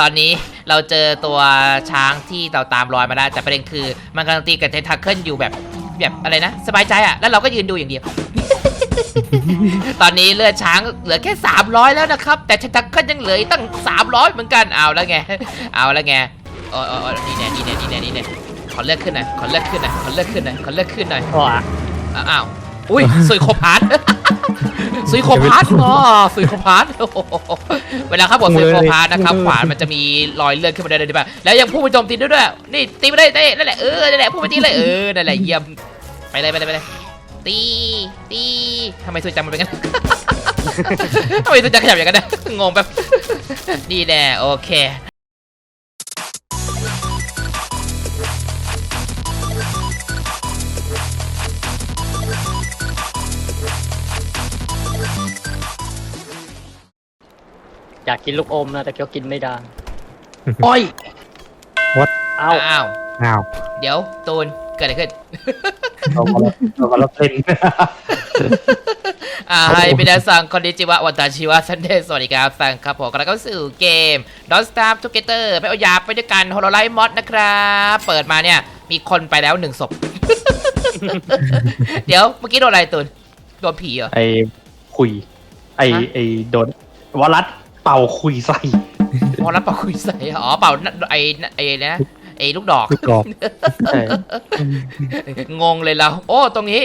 ตอนนี้เราเจอตัวช้างที่เราตามรอยมาได้ แต่ประเด็นคือ มันกำลังตีกับเทนทัคเคิลอยู่แบบแบบอะไรนะ สบายใจอะแล้วเราก็ยืนดูอย่างเดียว ตอนนี้เลือดช้างเหลือแค่ 300 แล้วนะครับ แต่เทนทัคเคิลยังเหลืออีกตั้ง 300 เหมือนกันเอาแล้วไง เอาแล้วไงโอ้ยโอ้ยโอ้ยนี่แน่นี่แน่นี่แน่นี่แน่ขอเลือดขึ้นหน่อยขอเลือดขึ้นหน่อยขอเลือดขึ้นหน่อยขอเลือดขึ้นหน่อยว้าอ้าวอุ้ยซุยโคพาร์ต ซุยโคพาร์ตอ๋อซุยโคพาร์ตโอ้โหเวลาครับบทซุยโคพาร์ตนะครับขวานมันจะมีรอยเลือดขึ้นมาได้เลยป่ะแล้วยังพุ่งไปโจมตีด้วยด้วยนี่ตีไปได้ได้นั่นแหละเออนั่นแหละพุ่งไปตีเลยเออนั่นแหละเยี่ยมไปเลยไปเลยไปเลยตีตีทำไมซุยจังมันเป็นงั้นทำไมซุยจังขยับอย่างนั้นนะงงแบบนี่แน่โอเค อยากกินลูกอมนะแต่เคี้ยวกินไม่ได้อ้อย What? เอา อ้าว อ้าวเดี๋ยวตูนเกิดอะไรขึ้น เราก็เราก็เล่นอ่าให้เป็นดาซังคอนดิจิวะวันตาชิวะซันเดย์สวัสดีครับสังครับผมกำลังเข้าสู่เกม Don't Starve Together ไปเอายาไปด้วยกัน h o l o l i v e Mod นะครับ เปิดมาเนี่ย มีคนไปแล้วหนึ่งศพ เดี๋ยวเมื่อกี้โดนอะไรตุนโดนผีเหรอ ไอ้คุย ไอ้ฮะไอ้โดนวรัด เป่าคุยใส่พอรับเป่าคุยใส่อ๋อเป่าไอ้ไอ้นะไอ้ลูกดอก ลูกกรอบใช่งงเลยเราโอ้ ตรงนี้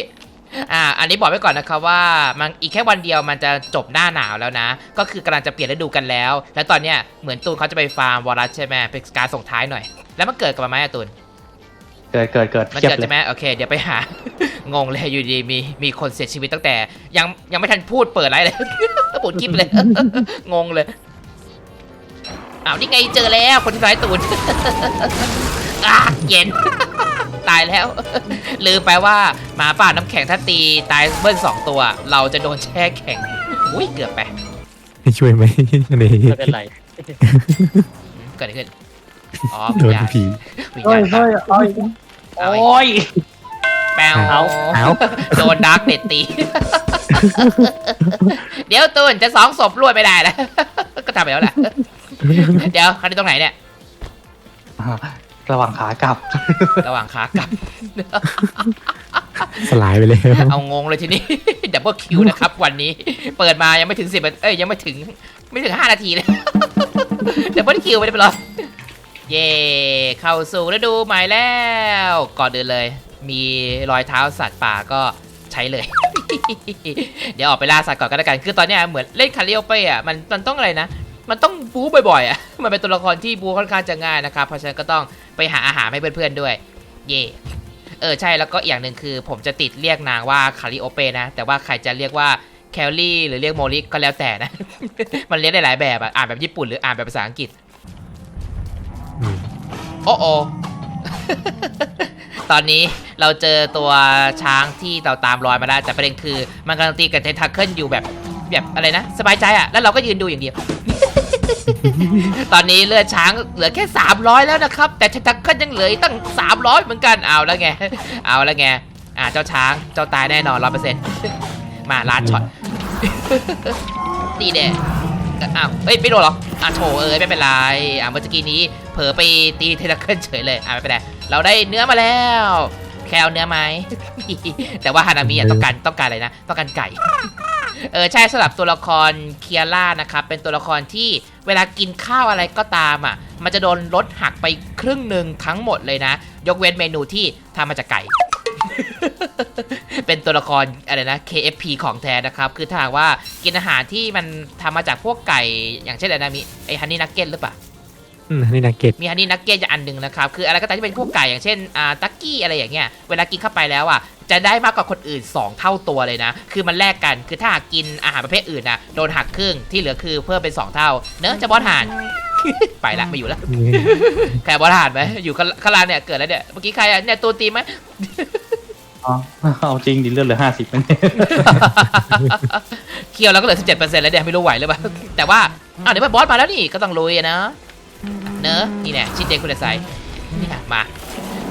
อ่า อันนี้บอกไว้ก่อนนะครับว่า มันอีกแค่วันเดียวมันจะจบหน้าหนาวแล้วนะ ก็คือกำลังจะเปลี่ยนฤดูกันแล้ว แล้วตอนเนี้ยเหมือนตูนเขาจะไปฟาร์มวอรัสใช่ไหมเป็นการส่งท้ายหน่อย แล้วมันเกิดกับมาไหมอะตูน เกิดเกิดเกิดมันเทียบเกิดเลใช่ยไหมโอเคเดี๋ยวไปหา งงเลยอยู่ดีมีมีคนเสียชีวิตตั้งแต่ ยังยังไม่ทันพูดเปิดอะไรเลยปูดคลิปเลย งงเลยอ้าวนี่ไงเจอแล้วคนที่ร้ายตูน อะเย็น ตายแล้ว ลืมไปว่าหมาป่าน้ำแข็งถ้าตีตายเบิ้ลสองตัว เราจะโดนแช่แข็งอุ้ยเกือบไปให้ช่วยไหมนี่ไม่เป็นไรเกิดอะไรขึ้นอ๋อโดนวิญญาณผี วิญญาณครับโอ้ยเอาอีก โอ้ยแปวเอาเอาโดนดาร์กเน็ตตี เดี๋ยวตูนจะสองศพรวดไม่ได้แล้วก็ทำไปแล้วแหละเดี๋ยวเขาที่ตรงไหนเนี่ย ระหว่างขากลับ ระหว่างขากลับ สลายไปเลยเอางงเลยทีนี้ดับเบิลคิวนะครับ วันนี้ เปิดมายังไม่ถึงสิบเอ้ยยังไม่ถึง ไม่ถึงห้านาทีเลยดับเบิลคิวไม่ได้ไปรอ เย่เข้าสู่ฤดูใหม่แล้ว ก่อนเดินเลย มีรอยเท้าสัตว์ป่าก็ใช้เลย เดี๋ยวออกไปล่าสัตว์ก่อนก็แล้วกัน คือตอนเนี้ยเหมือนเล่นคาริโอเป้อะมันมันต้องอะไรนะ มันต้องบู๊บ่อยๆอะ มันเป็นตัวละครที่บู๊ค่อนข้างจะง่ายนะครับ เพราะฉะนั้นก็ต้องไปหาอาหารให้เพื่อนๆด้วย เย่เออใช่แล้วก็อีกอย่างหนึ่งคือ ผมจะติดเรียกนางว่าคาริโอเปนะ แต่ว่าใครจะเรียกว่าแคลรี่หรือเรียกโมลิก็แล้วแต่นะ มันเรียกได้หลายแบบอะ อ่านแบบญี่ปุ่นหรืออ่านแบบภาษาอังกฤษ โอ้โอตอนนี้เราเจอตัวช้างที่เราตามรอยมาได้แต่ประเด็นคือ มันกำลังตีกับเทนทัคเคิลอยู่แบบแบบอะไรนะ สบายใจอะแล้วเราก็ยืนดูอย่างเดียว ตอนนี้เลือดช้างเหลือแค่ 300 แล้วนะครับ แต่เทนทัคเคิลยังเหลืออีกตั้ง 300 เหมือนกันเอาแล้วไง เอาแล้วไงอ่าเจ้าช้างเจ้าตายแน่นอนร้อยเปอร์เซ็นต์มาลาดช็อตนี่เด้ อ้าวเอ้ยไม่โดนเหรออะโถเอ้ยไม่เป็นไรอะเมื่อกี้นี้ เผลอไปตีเทนทัคเคิลเฉยเลยอะไม่เป็นไรเราได้เนื้อมาแล้วแค่เอาเนื้อไหม แต่ว่าฮานามิอะต้องการต้องการอะไรนะ ต้องการไก่ เออใช่สำหรับตัวละครเคียร่านะครับ เป็นตัวละครที่เวลากินข้าวอะไรก็ตามอะ มันจะโดนลดหักไปครึ่งหนึ่งทั้งหมดเลยนะ ยกเว้นเมนูที่ทำมาจากไก่ เป็นตัวละครอะไรนะ KFP ของแท้นะครับ คือถ้าหากว่ากินอาหารที่มันทำมาจากพวกไก่ อย่างเช่นอะไรนะมีไอฮันนี่นักเก็ตหรือเปล่าอืมนี่นักเก็ตมีฮันนี่นักเก็ตอย่างอันหนึ่งนะครับ คืออะไรก็ตามที่เป็นพวกไก่อย่างเช่นอ่าตักกี้อะไรอย่างเงี้ยเวลากินเข้าไปแล้วอะจะได้มากกว่าคนอื่น 2 เท่าตัวเลยนะ คือมันแลกกันคือถ้าหากกินอาหารประเภทอื่นนะโดนหักครึ่งที่เหลือคือเพิ่มเป็น 2 เท่า เนอะจะบอสหาน ไปละไม่อยู่ละใครบอสหานไหมอยู่ข้างข้างล่างเนี่ยเกิดแล้วเนี่ยเมื่อกี้ใครอะเนี่ยตัวตีไหมอ๋อเอาจริงดิเลือดเหลือห้าสิบเนี่ยเคียวแล้วก็เหลือ17%แล้วเนี่ยไม่รู้ไหวหรือเปล่าแต่ว่าอ้าวเดี๋ยวมันบอสมาแล้วนี่ก็ต้องลุยอะนะเนอะนี่แน่ชินเจคุณไซเนี่ยมา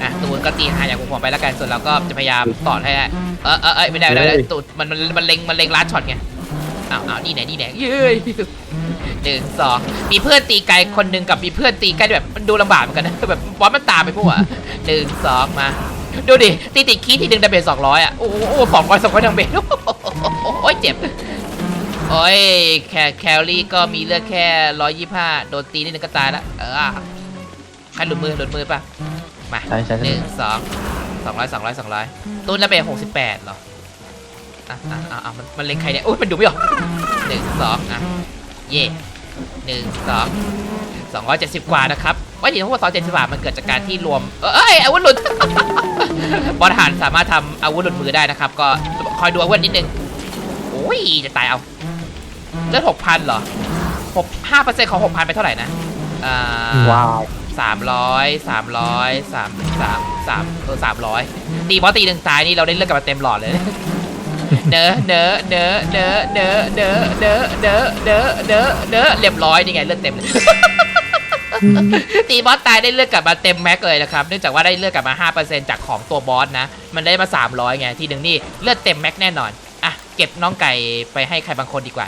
อะตูนก็ตีหาอย่างผมไปแล้วกันส่วนเราก็จะพยายามต่อให้ได้เออเออเออไม่ได้ไม่ได้ไม่ได้ตูนมันมันมันเล็งมันเล็งลัดช็อตไงเอาเอานี่ไหนนี่ไหนเย้ยหนึ่งสองมีเพื่อนตีไกลคนหนึ่งกับมีเพื่อนตีใกล้แบบมันดูลำบากเหมือนกันนะแบบบอสมันตามไปพวกอะหนึ่งสองมา ดูดิตีติดคีย์ที่ดึงดาเมจสองร้อยอะโอ้โหสองร้อยสองร้อยดาเมจโอ้ยเจ็บโอ้ยแคแคลรี่ก็มีเลือดแค่ร้อยยี่ห้าโดนตีนิดนึงก็ตายละเออใครหลุดมือหลุดมือปะมาใช่ใช่หใช่นึ่งสองสองร้อยสองร้อยสองร้อยตูนระเบิดหกสิบแปดเหรอ อะอะอะอะมันมันเล็งใครเนี่ยโอ้ยมันดูไม่ออกหนึ่งสองอะเย่หนึ่งสองสองร้อยเจ็ดสิบกว่านะครับว่าจริงๆทั้งหมดสองเจ็ดสิบบาทมันเกิดจากการที่รวมเอ้ยอาวุธหลุด บอลทหารสามารถทำอาวุธหลุดมือได้นะครับ ก็คอยดูอาวุธนิดนึงโอ้ยจะตายเอาเลือดหกพันเหรอหกห้าเปอร์เซ็นต์ของหกพันไปเท่าไหร่นะอ่าว้าวสามร้อยสามร้อยสามสามสามเออสามร้อยตีบอสตีหนึ่งตายนี่เราได้เลือกกลับมาเต็มหลอดเลย เนอเนอเนอเนอเนอเนอเนอเนอเนอเนอเนอเรียบร้อยนี่ไงเลือดเต็มเลยตีบอสตายได้เลือดกลับมาเต็มแม็กเลยนะครับเนื่องจากว่าได้เลือดกลับมา5%จากของตัวบอสนะ มันได้มา 300ไงทีหนึ่งนี่เลือดเต็มแม็กแน่นอนอะเก็บน้องไก่ไปให้ใครบางคนดีกว่า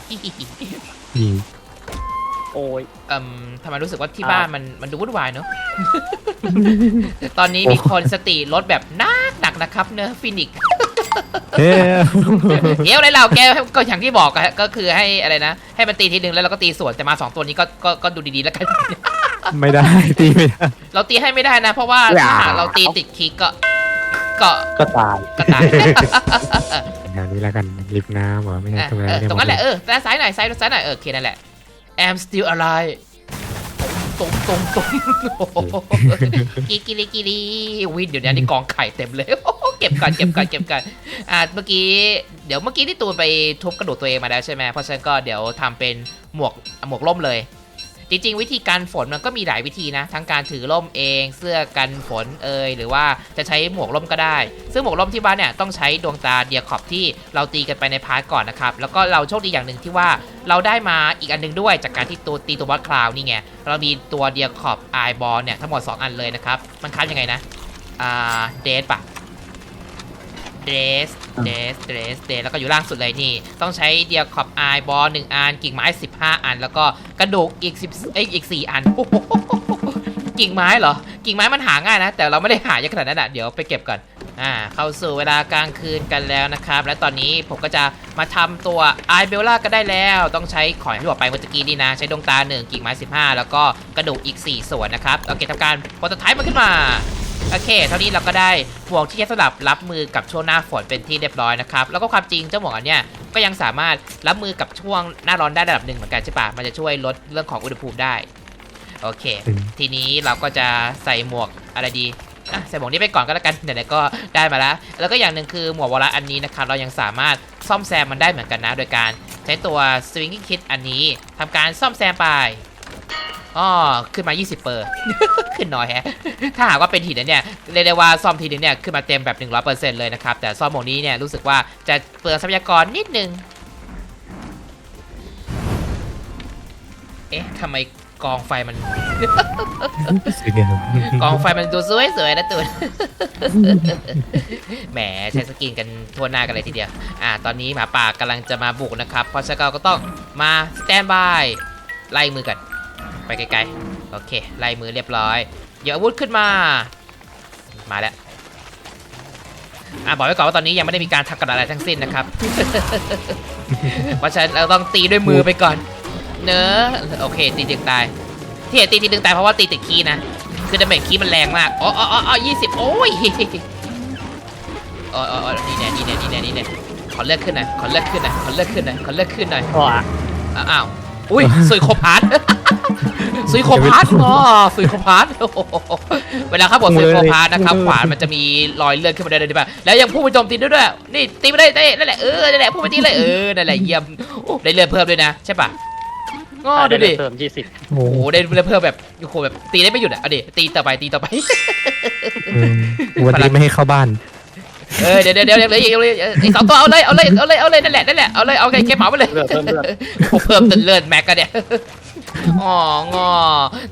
โอ้ยเอ่มทำไมรู้สึกว่าที่บ้านมันมันดูวุ่นวายเนอะ ตอนนี้มีคนสติลดแบบนักหนักนะครับ เนอะฟินิกซ์ เฮ้ยเดี๋ยวอะไรเราแกก็อย่างที่บอกอะฮะก็คือให้อะไรนะ ให้มันตีทีหนึ่งแล้วเราก็ตีสวนแต่มาสองตัวนี้ก็ก็ก็ดูดีๆแล้วกัน ไม่ได้ตีไม่ได้ เราตีให้ไม่ได้นะ เพราะว่าอย่า ถ้าหากเราตีติดคีย์ก็ก็ก็ตายก็ตายงานนี้แล้วกันริบน้ำเหรอไม่ใช่อะตรงนั้นเออไม่ได้ตรงนั้นแหละมเออแต่ซ้ายหน่อยซ้ายซ้ายหน่อยเออโอเคนั่นแหละ I'm still alive ตรงตรงตรงโอ้โหกิกิลิกิลิวินเดี๋ยวนี้นี่กองไข่เต็มเลยโอ้โห เก็บก่อนเก็บก่อนเก็บก่อนอ่าเมื่อกี้เดี๋ยวเมื่อกี้ที่ตูนไปทุบกระดูกตัวเองมาแล้วใช่ไหมเพราะฉะนั้นก็เดี๋ยวทำเป็นหมวกหมวกล่มเลย จริง ๆ วิธีการฝนมันก็มีหลายวิธีนะ ทั้งการถือร่มเองเสื้อกันฝนเอยหรือว่าจะใช้หมวกร่มก็ได้ ซึ่งหมวกร่มที่บ้านเนี่ยต้องใช้ดวงตาเดียขอบที่เราตีกันไปในพาร์ทก่อนนะครับแล้วก็เราโชคดีอย่างหนึ่งที่ว่าเราได้มาอีกอันหนึงด้วยจากการที่ตัวตีตัวบอสคลาวนี่ไงเรามีตัวเดียขอบไอบอลเนี่ยทั้งหมด 2 อันเลยนะครับมันคัดยังไงนะอ่าเดสปะ เดสเดสเดสเดสแล้วก็อยู่ล่างสุดเลยนี่ ต้องใช้เดียขอบไอบอลหนึ่งอัน กิ่งไม้ 15 อัน แล้วก็กระดูกอีก10เอ้ยอีก4อันกิ่งไม้เหรอ กิ่งไม้มันหาง่ายนะ แต่เราไม่ได้หายอะขนาดนั้นอะ เดี๋ยวไปเก็บก่อน อ่า เข้าสู่เวลากลางคืนกันแล้วนะครับ และตอนนี้ผมก็จะมาทำตัวไอเบลล่าก็ได้แล้ว ต้องใช้ของอย่างที่บอกไปเมื่อกี้นี่นะ ใช้ดวงตา 1 กิ่งไม้ 15 แล้วก็กระดูกอีก 4 ส่วนนะครับ โอเคทำการโปรโตไทป์มันขึ้นมา โอเค เท่านี้เราก็ได้หมวกที่จะสำหรับรับมือกับช่วงหน้าฝนเป็นที่เรียบร้อยนะครับ แล้วก็ความจริงเจ้าหมวกอันเนี้ยก็ยังสามารถรับมือกับช่วงหน้าร้อนได้ระดับหนึ่งเหมือนกันใช่ปะมันจะช่วยลดเรื่องของอุณหภูมิได้ โอเค ทีนี้เราก็จะใส่หมวกอะไรดีอะใส่หมวกนี้ไปก่อนก็แล้วกันไหนๆก็ได้มาแล้ว แล้วก็อย่างหนึ่งคือหมวกวอลลัสอันนี้นะครับเรายังสามารถซ่อมแซมมันได้เหมือนกันนะ โดยการใช้ตัว swinging kit อันนี้ทำการซ่อมแซมไป อ๋อขึ้นมา 20 เปอร์ ขึ้นน้อยแฮะ ถ้าหากว่าเป็นหินนะเนี่ยเรียกได้ว่าซ่อมทีนึงเนี่ยขึ้นมาเต็มแบบ 100%เลยนะครับ แต่ซ่อมหมวกนี้เนี่ยรู้สึกว่าจะเปลืองทรัพยากรนิดนึง เอ๊ะทำไมกองไฟมัน สวยงามกองไฟมันดูสวยสวยๆนะตูน แหมใช้สกินกันทั่วหน้ากันเลยทีเดียว อ่า ตอนนี้หมาป่ากำลังจะมาบุกนะครับ เพราะฉะนั้นเราก็ต้องมาสแตนบาย ไล่มือกัน ไปไกลๆ โอเค ไล่มือเรียบร้อย เดี๋ยวอาวุธขึ้นมา มาแล้ว อะบอกไว้ก่อนว่าตอนนี้ยังไม่ได้มีการทักกันอะไรทั้งสิ้นนะครับ เพราะฉะนั้นเราต้องตีด้วยมือไปก่อน เนอะโอเค ตีดึงตาย ที่เห็นตีทีดึงตายเพราะว่าตีติดคีย์นะ คือดาเมจคีย์มันแรงมาก อ๋ออ๋ออ๋อยี่สิบโอ้ยอ๋ออ๋ออ๋อนี่แน่นี่แน่นี่แน่นี่แน่ขอเลือกขึ้นหน่อยขอเลือกขึ้นหน่อยขอเลือกขึ้นหน่อยขอเลือกขึ้นหน่อยว้าอ้าวอ้าว อุ้ยสุยโคพาร์ท สุยโคพาร์ทอ๋อสุยโคพาร์ทโอ้โหเวลาเขาบอกสุยโคพาร์ทนะครับขวานมันจะมีรอยเลือดขึ้นมาได้เลยป่ะแล้วยังพุ่งไปโจมตีด้วยด้วยนี่ตีไม่ได้ได้นั่นแหละเออนั่นแหละพุ่งไปตีเลยเออนั่นแหละเยี่ยมโอ้ได้เลือดเพิ่มด้วยนะใช่ป่ะง้อดูดิเพิ่มยี่สิบโอ้โหโอ้โหได้เลือดเพิ่มแบบโอ้โหแบบตีได้ไม่หยุดอะเอาดิตีต่อไปตีต่อไปอืมวันนี้ไม่ให้เข้าบ้านเออเดี๋ยวเดี๋ยวเดี๋ยวเดี๋ยวอีกเลยอีกสองตัวเอาเลยเอาเลยเอาเลยเอาเลยนั่นแหละนั่นแหละเอาเลยเอาไงเก็บเหมาไปเลยเลือดเพิ่มเลือดโอ้เพิ่มตึนเลือดแม็กกันเนี่ย อ๋องอ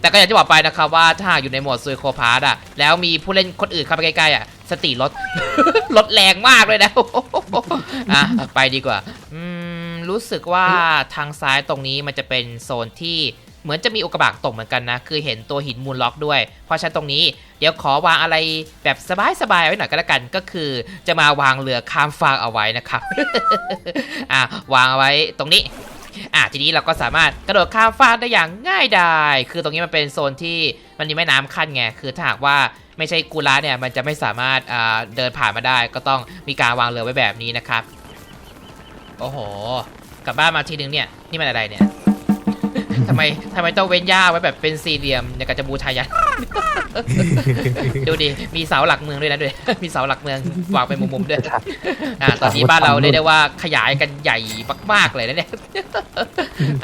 แต่ก็อย่างที่บอกไปนะครับว่าถ้าอยู่ในโหมดซุยโคพาร์ดอะแล้วมีผู้เล่นคนอื่นเข้าไปใกล้ๆอะสติลด ลดแรงมากเลยนะอะไปดีกว่าอืมรู้สึกว่าทางซ้ายตรงนี้มันจะเป็นโซนที่เหมือนจะมีอุกกาบาตตกเหมือนกันนะ คือเห็นตัวหินมูลล็อกด้วย เพราะฉะนั้นตรงนี้เดี๋ยวขอวางอะไรแบบสบายๆไว้หน่อยก็แล้วกัน ก็คือจะมาวางเรือข้ามฟากเอาไว้นะครับ อะวางเอาไว้ตรงนี้ อะทีนี้เราก็สามารถกระโดดข้ามฟากได้อย่างง่ายดายคือตรงนี้มันเป็นโซนที่มันมีแม่น้ำขั้นไงคือถ้าหากว่าไม่ใช่กูระเนี่ยมันจะไม่สามารถอ่าเดินผ่านมาได้ ก็ต้องมีการวางเรือไว้แบบนี้นะครับ โอ้โห กลับบ้านมาทีนึงเนี่ย นี่มันอะไรเนี่ย ทำไมทำไมต้องเว้นหญ้าไว้แบบเป็นสี่เหลี่ยมอย่างกับจะบูชายัน ดูดิ มีเสาหลักเมืองด้วยนะด้วย มีเสาหลักเมืองวางเป็นมุมๆด้วยอ่าตอนนี้บ้านเราเรียกได้ว่าขยายกันใหญ่มากๆเลยนะเนี่ย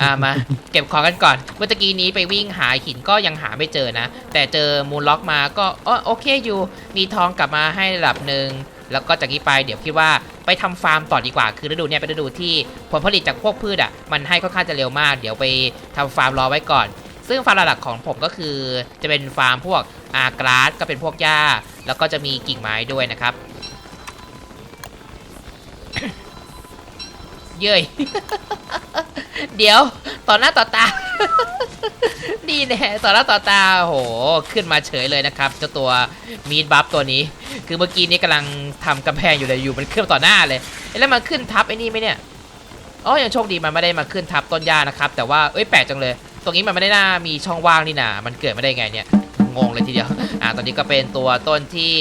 อ่ามาเก็บของกันก่อน เมื่อตะกี้นี้ไปวิ่งหาหินก็ยังหาไม่เจอนะ แต่เจอมูลล็อกมาก็อ๋อโอเคอยู่ มีทองกลับมาให้ระดับหนึ่ง แล้วก็จากนี้ไปเดี๋ยวคิดว่าไปทำฟาร์มต่อดีกว่า คือฤดูเนี้ยเป็นฤดูที่ผลผลิตจากพวกพืชอะมันให้ค่อนข้างจะเร็วมาก เดี๋ยวไปทำฟาร์มรอไว้ก่อน ซึ่งฟาร์มหลักของผมก็คือจะเป็นฟาร์มพวกอากราสก็เป็นพวกหญ้า แล้วก็จะมีกิ่งไม้ด้วยนะครับ เย้ยเดี๋ยวต่อหน้าต่อตานี่แน่ต่อหน้าต่อตาโหขึ้นมาเฉยเลยนะครับเจ้าตัวมีดบัฟตัวนี้ คือเมื่อกี้นี้กำลังทำกำแพงอยู่เลยอยู่มันขึ้นต่อหน้าเลยแล้วมันขึ้นทับไอ้นี่ไหมเนี่ยอ๋อยังโชคดีมันไม่ได้มาขึ้นทับต้นหญ้านะครับ แต่ว่าเอ้ยแปลกจังเลย ตรงนี้มันไม่ได้น่ามีช่องว่างนี่นามันเกิดไมาได้ไงเนี่ยงงเลยทีเดียวอ่าตอนนี้ก็เป็นตัวต้นที่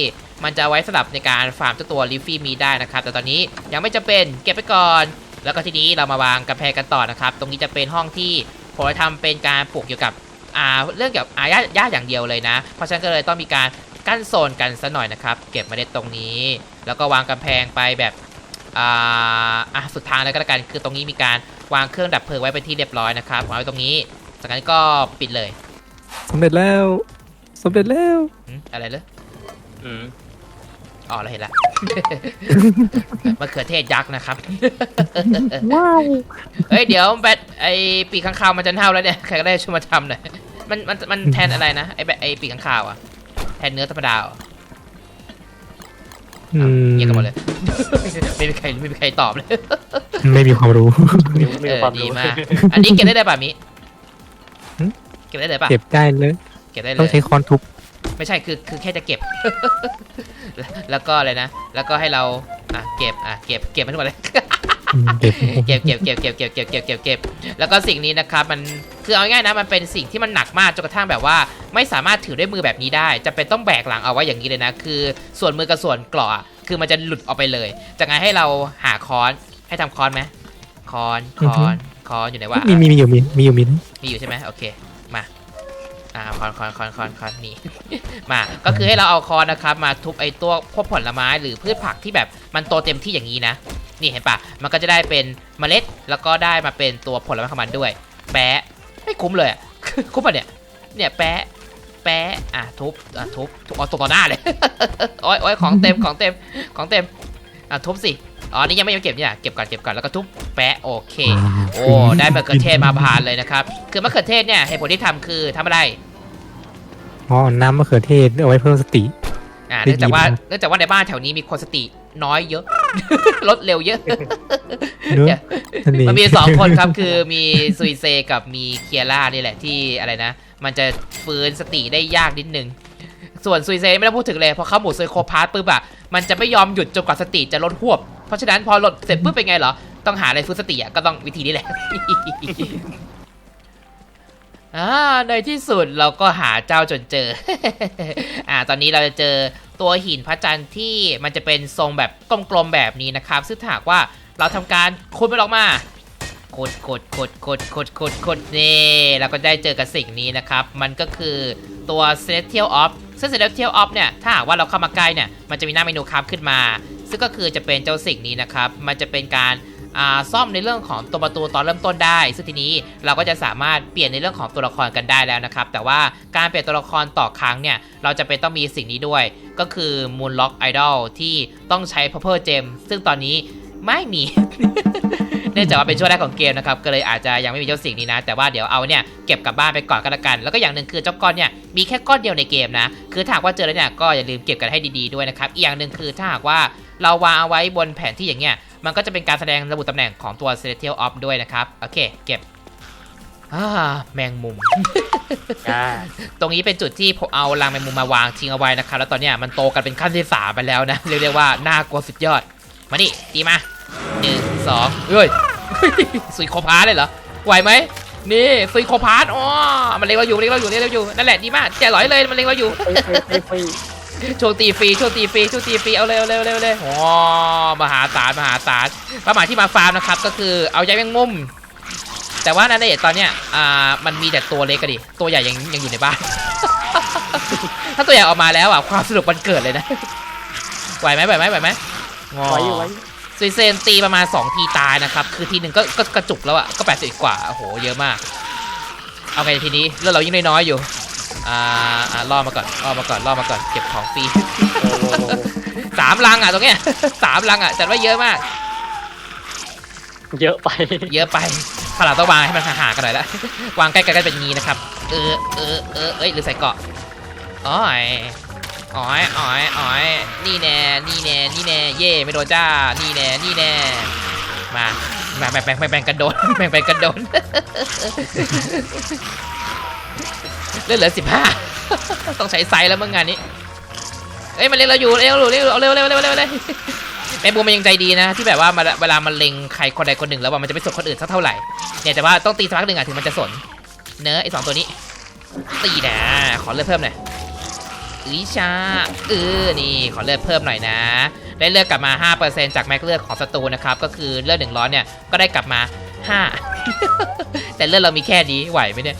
มันจะไว้สำหรับในการฟาร์มเจ้าตัวลิฟฟี่มีได้นะครับ แต่ตอนนี้ยังไม่จำเป็นเก็บไปก่อน แล้วก็ทีนี้เรามาวางกำแพงกันต่อนะครับ ตรงนี้จะเป็นห้องที่ผมจะทำเป็นการปลูกเกี่ยวกับอ่าเรื่องเกี่ยวกับอาญาญาติอย่างเดียวเลยนะ เพราะฉะนั้นก็เลยต้องมีการกั้นโซนกันซะหน่อยนะครับ เก็บเมล็ดตรงนี้ แล้วก็วางกำแพงไปแบบอ่าอะสุดทางเลยก็แล้วกัน คือตรงนี้มีการวางเครื่องดับเพลิงไว้เป็นที่เรียบร้อยนะครับวางไว้ตรงนี้ จากนั้นก็ปิดเลยสำเร็จแล้วสำเร็จแล้วหึอะไรเลย อืม อ๋อเราเห็นแล้วมะเขือเทศยักษ์นะครับ ว้าวเฮ้ยเดี๋ยวแบทไอปีกข้างคาวมันจะเน่าแล้วเนี่ยใครก็ได้ช่วยมาทำหน่อยมันมันมันแทนอะไรนะไอแบบไอปีกข้างคาวอะแทนเนื้อธรรมดาเหรออืมเงียบกันหมดเลย ไม่มีใครไม่มีใครตอบเลยไม่มีความรู้มีมีเออความดีรู้มากอันนี้เก็บได้เลยป่ะมิหึ เก็บได้เลยป่ะเก็บได้เลย เก็บได้เลต้องยใช้ค้อนทุบ ไม่ใช่คือคือแค่จะเก็บ แล้วก็อะไรนะ แล้วก็ให้เราอะเก็บอะเก็บเก็บมันหมดเลยอืมเก็บเก็บเก็บเก็บเก็บเก็บเก็บเก็บเก็บเก็บแล้วก็สิ่งนี้นะครับมันคือเอาง่ายๆนะมันเป็นสิ่งที่มันหนักมากจนกระทั่งแบบว่า ไม่สามารถถือด้วยมือแบบนี้ได้ จะเป็นต้องแบกหลังเอาไว้อย่างนี้เลยนะ คือส่วนมือกับส่วนเกราะอะคือมันจะหลุดออกไปเลยจากนั้นให้เราหาค้อนให้ทำค้อนไหมค้อนค้อนค้อนอยู่ไหนวะมีมีมีอยู่มีมีอยู่มีนะมีอยู่ใช่ไหมโอเคมา อ่าคอนคอนคอนคอนคอนนี่ มาก็คือให้เราเอาคอนนะครับมาทุบไอ้ตัวพวกผลไม้หรือพืชผักที่แบบมันโตเต็มที่อย่างนี้นะ นี่เห็นปะมันก็จะได้เป็นเมล็ดแล้วก็ได้มาเป็นตัวผลไม้ของมันด้วย แปะไม่คุ้มเลยคุ้มปะเนี่ยเนี่ยแปะแปะอะทุบอะทุบทุบเอาตกต่อหน้าเลยโอ้ยโอ้ยของเต็มของเต็มของเต็มอะทุบสิ อ๋อนี่ยังไม่ยังเก็บเนี่ยเก็บก่อนเก็บก่อนแล้วก็ทุบแปะโอเค โอ้ได้มะเขือเทศมาผ่านเลยนะครับ คือมะเขือเทศเนี่ยเหตุผลที่ทำคือทำอะไรอ๋อน้ำมะเขือเทศเอาไว้เพิ่มสติอ่าได้เนื่องจากว่าดีมากเนื่องจากว่าในบ้านแถวนี้มีคนสติน้อยเยอะรถเร็วเยอะเนอะนั่นเองมันมีสองคนครับคือมีซุยเซกับมีเคียร่านี่แหละที่อะไรนะ มันจะฟื้นสติได้ยากนิดนึง ส่วนซุยเซไม่ต้องพูดถึงเลยพอเข้าหมู่ซุยโคพาร์ตปุ๊บอะ มันจะไม่ยอมหยุดจนกว่าสติจะลดหวบ เพราะฉะนั้นพอลดเสร็จปุ๊บเป็นไงเหรอ ต้องหาอะไรฟื้นสติอะก็ต้องวิธีนี้แหละ อ่าในที่สุดเราก็หาเจ้าจนเจอ อ่า ตอนนี้เราจะเจอตัวหินพระจันทร์ที่มันจะเป็นทรงแบบกลมๆแบบนี้นะครับ ซึ่งถ้าหากว่าเราทำการขุดมันออกมาขุดขุดขุดขุดขุดขุดขุดนี่เราก็ได้เจอกับสิ่งนี้นะครับ มันก็คือตัว Celestial Off ซึ่ง Celestial Off เนี่ย ถ้าหากว่าเราเข้ามาใกล้เนี่ย มันจะมีหน้าเมนูครับขึ้นมา ซึ่งก็คือจะเป็นเจ้าสิ่งนี้นะครับ มันจะเป็นการอ่าซ่อมในเรื่องของตัวประตูตอนเริ่มต้นได้ ซึ่งทีนี้เราก็จะสามารถเปลี่ยนในเรื่องของตัวละครกันได้แล้วนะครับ แต่ว่าการเปลี่ยนตัวละครต่อครั้งเนี่ย เราจะเป็นต้องมีสิ่งนี้ด้วย ก็คือ Moonlock Idol ที่ต้องใช้ Purple Gem ซึ่งตอนนี้ไม่มี นื่องจากว่าเป็นช่วงแรกของเกมนะครับก็เลยอาจจะยังไม่มีเจ้าสิ่งนี้นะ แต่ว่าเดี๋ยวเอาเนี่ยเก็บกลับบ้านไปก่อนก็แล้วกัน แล้วก็อย่างหนึ่งคือเจ้าก้อนเนี่ยมีแค่ก้อนเดียวในเกมนะ คือถ้าหากว่าเจอแล้วเนี่ยก็อย่าลืมเก็บกันให้ดีๆด้วยนะครับอีกอย่างหนึ่งคือถ้าหากว่าเราวางเอาไว้บนแผนที่อย่างเงี้ยมันก็จะเป็นการแสดงระบุตำแหน่งของตัว Celestial Orb ด้วยนะครับโอเค เก็บอ่าแมงมุมจ้าตรงนี้เป็นจุดที่ผมเอารังแมงมุมมาวางทิ้งเอาไว้นะครับ แล้วตอนเนี้ยมันโตกันเป็นขั้นที่สามไปแล้วนะ เรียกได้ว่าน่ากลัวสุดยอด มานี่ตีมาหนึ่งสองเอ้ย สุยโคพาร์เลยเหรอ ไหวไหม นี่สุยโคพาร์อ๋อ มันเล็งเราอยู่มันเล็งเราอยู่เล็งเราอยู่ นั่นแหละดีมากแจกหลอยเลย มันเล็งเราอยู่ไปไปไปไปช่วงตีฟรีช่วงตีฟรีช่วงตีฟรีเอาเร็วเร็วเร็วเร็วอ๋อมหาศาลมหาศาลเป้าหมายที่มาฟาร์มนะครับ ก็คือเอาใยแมงมุม แต่ว่านั่นเองตอนเนี้ย อ่า มันมีแต่ตัวเล็กกันดิ ตัวใหญ่ยังยังอยู่ในบ้าน ถ้าตัวใหญ่ออกมาแล้วอะ ความสนุกมันเกิดเลยนะ ไหวไหมไหวไหมไหวไหมงอไว้อยู่ไหว ซุยเซนตีประมาณ 2 ทีตายนะครับ คือทีหนึ่งก็ก็กระจุกแล้วอะก็แปดสิบกว่า โอ้โห เยอะมาก เอาไงทีนี้แล้วเรายิ่งน้อยๆอยู่ อ่าอ่าล่อมาก่อนล่อมาก่อนล่อมาก่อนเก็บของฟรีโอ้โหสามลังอะตรงเนี้ยสามลังอะจัดว่าเยอะมาก เยอะไป เยอะไปขางหนาดต้องวางให้มันห่างๆกันหน่อยละวางใกล้ๆกันเป็นงี้นะครับ เออเออเออเอ้ยหรือใส่เกาะอ๋อย อ๋อยอ๋อยอ๋อยนี่แน่ นี่แน่ นี่แน่ เย่ไม่โดนจ้า นี่แน่ นี่แน่ มา มาแบ่งแบ่งแบ่งกันโดนแบ่งแบ่งกันโดนเลือดเหลือสิบห้าต้องใช้ไซส์แล้วเมื่องานนี้ เอ้ยมันเล็งเราอยู่เล็งเราอยู่เร็วเอาเร็วเร็วเร็วเร็วเร็วแม่บูมันยังใจดีนะ ที่แบบว่าเวลามันเล็งใครคนใดคนหนึ่งแล้วว่ามันจะไม่สนคนอื่นสักเท่าไหร่ เนี่ยแต่ว่าต้องตีสักพักหนึ่งอะถึงมันจะสน เนื้อะไอสองตัวนี้ตีนะขอเลือดเพิ่มหน่อย อือชาเออนี่ขอเลือดเพิ่มหน่อยนะ ได้เลือดกลับมา 5%จากแม็กเลือดของศัตรูนะครับ ก็คือเลือดหนึ่งร้อยเนี่ยก็ได้กลับมา 5 แต่เลือดเรามีแค่นี้ไหวไหมเนี่ย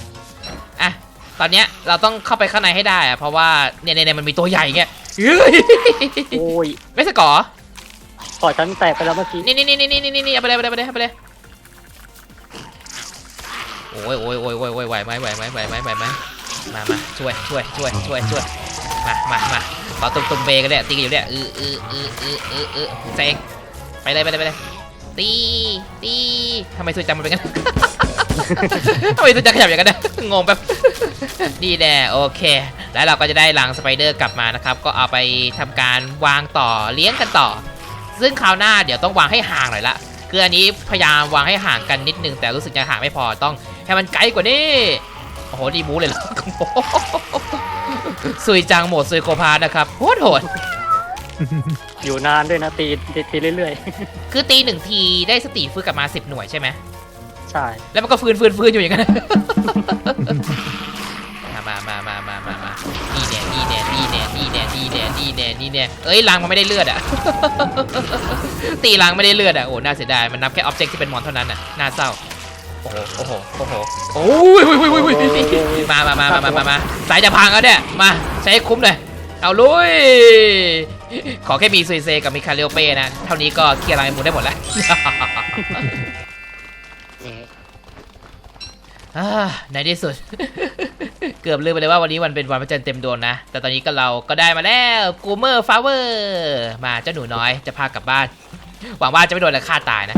อะตอนเนี้ยเราต้องเข้าไปข้างในให้ได้อะเพราะว่าเนี่ยเนี่ยเนี่ยมันมีตัวใหญ่เงี้ยเฮ้ยโอ้ยไม่สกอร์ก่อฉันแตกไปแล้วเมื่อกี้นี่นี่นี่นี่นี่นี่นี่เอาไปเลยเอาไปเลยเอาไปเลยโอ้ยโอ้ยโอ้ยโอ้ยโอ้ยไหวไหมไหวไหมไหวไหมไหวไหมมามาช่วยช่วยช่วยช่วยช่วย มามามาขอตุ้มตุ้มเบกันเนี่ยตีกันอยู่เนี่ยเออเออเออเออเออเออเซงไปเลยไปเลยไปเลยตีตีทำไมสุดจังมันเป็นกันทำไมสุดจังขยับอย่างนั้นนะงงแบบนี่แน่โอเค แล้วเราก็จะได้ลังสไปเดอร์กลับมานะครับ ก็เอาไปทำการวางต่อเลี้ยงกันต่อ ซึ่งคราวหน้าเดี๋ยวต้องวางให้ห่างหน่อยละคืออันนี้พยายามวางให้ห่างกันนิดนึง แต่รู้สึกยังห่างไม่พอต้องให้มันไกลกว่านี้โอ้โหดีมูเลยเหรอ ซุยจังโหมดซุยโคพานะครับโหดโหดอยู่นานด้วยนะตีตีตีเรื่อยคือตีหนึ่งทีได้สติฟื้นกลับมา10หน่วยใช่ไหมๆ ใช่ แล้วมันก็ฟื้นฟื้นฟื้นอยู่อย่างนั้น มามามามามามานี่แน่นี่แน่นี่แน่นี่แน่นี่แน่นี่แน่นี่แน่เอ้ยลังมันไม่ได้เลือดอะตีลังไม่ได้เลือดอะโอ้น่าเสียดายมันนับแค่ออบเจกต์ที่เป็นมอนเท่านั้นอะน่าเศร้า โอ้โหโอ้โหโอ้โหโอ้ยโอ้ยโอ้ยโอ้ยมามามามามามามาสายจะพังแล้วเนี่ยมาใช้คุ้มเลยเอาลุยขอแค่มีซุยเซกับมิคาเรลเป้นะ เท่านี้ก็เคลียร์รังไอ้หมูได้หมดแล้วในที่สุด เกือบลืมไปเลยว่าวันนี้วันเป็นวันพระจันทร์เต็มดวงนะ แต่ตอนนี้ก็เราก็ได้มาแล้วกูเมอร์ฟาเวอร์ มาเจ้าหนูน้อยจะพากลับบ้าน หวังว่าจะไม่โดนอะไรฆ่าตายนะ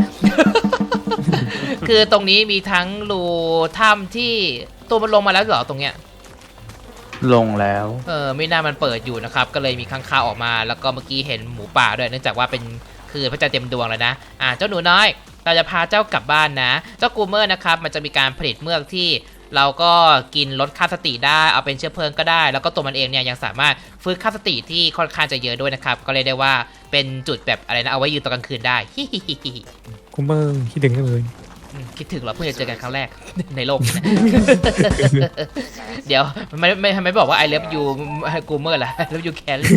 คือตรงนี้มีทั้งรูถ้ำที่ตัวมันลงมาแล้วเหรอตรงเนี้ย ลงแล้ว เออไม่น่ามันเปิดอยู่นะครับ ก็เลยมีข้างคาวออกมา แล้วก็เมื่อกี้เห็นหมูป่าด้วย เนื่องจากว่าเป็นคือพระจันทร์เต็มดวงแล้วนะ อ่าเจ้าหนูน้อย เราจะพาเจ้ากลับบ้านนะ เจ้ากูเมอร์นะครับ มันจะมีการผลิตเมือกที่ เราก็กินลดค่าสติได้เอาเป็นเชื้อเพลิงก็ได้ แล้วก็ตัวมันเองเนี่ยยังสามารถฟื้นค่าสติที่ค่อนข้างจะเยอะด้วยนะครับ ก็เลยกได้ว่าเป็นจุดแบบอะไรนะเอาไว้ยืนตอนกลางคืนได้คุมเมอร์ที่ดึงกันเลยอืมคิดถึงเหราเพิ่งจะเจอกันครั้งแรก ในโลกนี้นะ เดี๋ยวไม่ไม่ทำไมบอกว่า I love you กูเมอร์ล่ะ I love you Kelly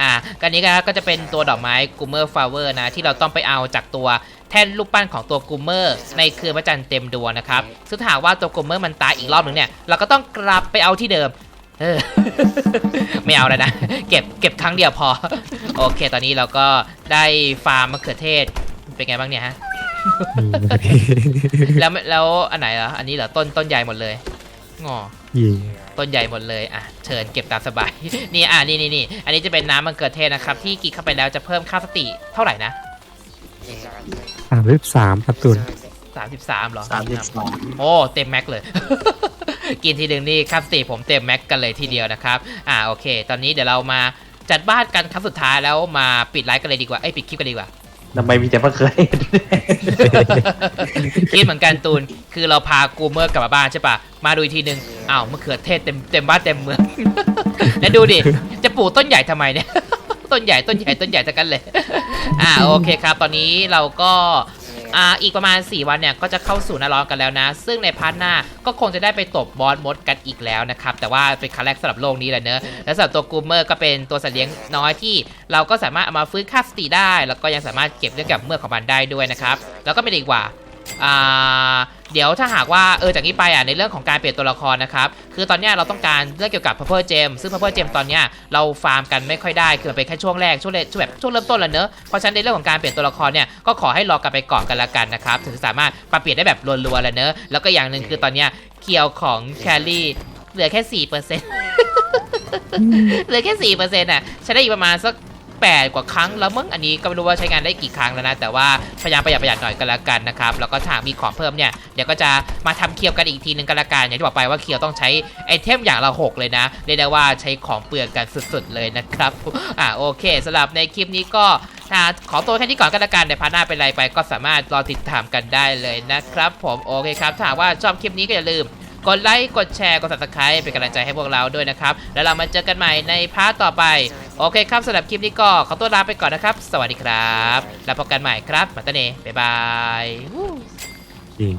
อะกันนี้ก็จะเป็นตัวดอกไม้กูเมอร์ฟลาเวอร์นะ ที่เราต้องไปเอาจากตัวแท่นรูปปั้นของตัวกูเมอร์ ในคืนพระจันทร์เต็มดวงนะครับซึ่งถ้าหากว่าตัวกูเมอร์มันตายอีกรอบหนึ่งเนี่ยเราก็ต้องกลับไปเอาที่เดิมเออไม่เอาแล้วนะ เก็บเก็บครั้งเดียวพอ โอเค ตอนนี้เราก็ได้ฟาร์มมะเขือเทศ เป็นไงบ้างเนี่ยฮะ แล้วแล้วอันไหนเหรอ อันนี้เหรอต้นต้นใหญ่หมดเลยงอเย่ต้นใหญ่หมดเลย อะ เชิญเก็บตามสบาย นี่ อะ นี่นี่นี่ อันนี้จะเป็นน้ำมะเขือเทศนะครับ ที่กินเข้าไปแล้วจะเพิ่มค่าสติเท่าไหร่นะ สามสิบสามครับตุน33เหรอสามสิบสองโอ้เต็มแม็กเลย กินทีหนึ่งนี่ค่าสติผมเต็มแม็กกันเลยทีเดียวนะครับอ่าโอเค ตอนนี้เดี๋ยวเรามาจัดบ้านกันครั้งสุดท้ายแล้วมาปิดไลฟ์กันเลยดีกว่าเอ้ยปิดคลิปกันดีกว่าอทำไมมีแต่มะเขือเทศคิดเหมือนกันตูน คือเราพากูเมอร์กลับมาบ้านใช่ปะมาดูอีกทีหนึ่งอ้าวมะเขือเทศเต็มเต็มบ้านเต็มเมือง แล้วดูดิ จะปลูกต้นใหญ่ทำไมเนี่ย ต้นใหญ่ต้นใหญ่ต้นใหญ่ทั้งกันเลย อ่าโอเคครับ ตอนนี้เราก็อ่าอีกประมาณ 4 วันเนี่ยก็จะเข้าสู่หนาร้อนกันแล้วนะ ซึ่งในพาร์ทหน้าก็คงจะได้ไปตบบอสมดกันอีกแล้วนะครับ แต่ว่าเป็นครั้งแรกสำหรับโลกนี้แหละเนอะและสำหรับตัวกูเมอร์ก็เป็นตัวสัตว์เลี้ยงน้อยที่ เราก็สามารถเอามาฟื้นค่าสติได้ แล้วก็ยังสามารถเก็บเรื่องกับเมือกของมันได้ด้วยนะครับ แล้วก็ไม่ดีกว่า เดี๋ยวถ้าหากว่าเออจากนี้ไปอะในเรื่องของการเปลี่ยนตัวละครนะครับคือตอนเนี้ยเราต้องการเรื่องเกี่ยวกับ Purple Gem ซึ่ง Purple Gem ตอนเนี้ยเราฟาร์มกันไม่ค่อยได้คือเป็นแค่ช่วงแรกช่วงแรกช่วงแบบช่วงเริ่มต้นแหละเนอะเพราะฉะนั้นในเรื่องของการเปลี่ยนตัวละครเนี่ยก็ขอให้รอกันไปก่อนกันละกันนะครับถึงสามารถปรับเปลี่ยนได้แบบรัวๆแหละเนอะแล้วก็อย่างหนึ่งคือตอนเนี้ยเคียวของแคลรี่เหลือแค่สี่เปอร์เซ็นต์เหลือแค่สี่เปอร์เซ็นต์อะใช้ได้อีกประมาณสัก แปดกว่าครั้งแล้วมั้งอันนี้ก็ไม่รู้ว่าใช้งานได้กี่ครั้งแล้วนะแต่ว่าพยายามประหยัดประหยัดหน่อยก็แล้วกันนะครับแล้วก็ถ้ากมีของเพิ่มเนี่ยเดี๋ยวก็จะมาทำเคียวกันอีกทีนึงก็แล้วกันอย่างที่บอกไปว่าเคียวต้องใช้ไอเทมอย่างละหกเลยนะเรียกได้ว่าใช้ของเปลืองกันสุดๆเลยนะครับอ่าโอเคสำหรับในคลิปนี้ก็ขอตัวแค่นี้ก่อนก็แล้วกันในพาร์ทหน้าเป็นไรไป ก็สามารถรอติดตามกันได้เลยนะครับ ผมโอเคครับถ้าหากว่าชอบคลิปนี้ก็อย่าลืมกดไลค์ กดแชร์ กด subscribe เป็นกำลังใจให้พวกเราด้วยนะครับ แล้วเรามาเจอกันใหม่ในพาร์ทต่อไป โอเคครับสำหรับคลิปนี้ก็ขอตัวลาไปก่อนนะครับ สวัสดีครับ แล้วพบกันใหม่ครับมาตาเน่บ๊ายบายวู้จริง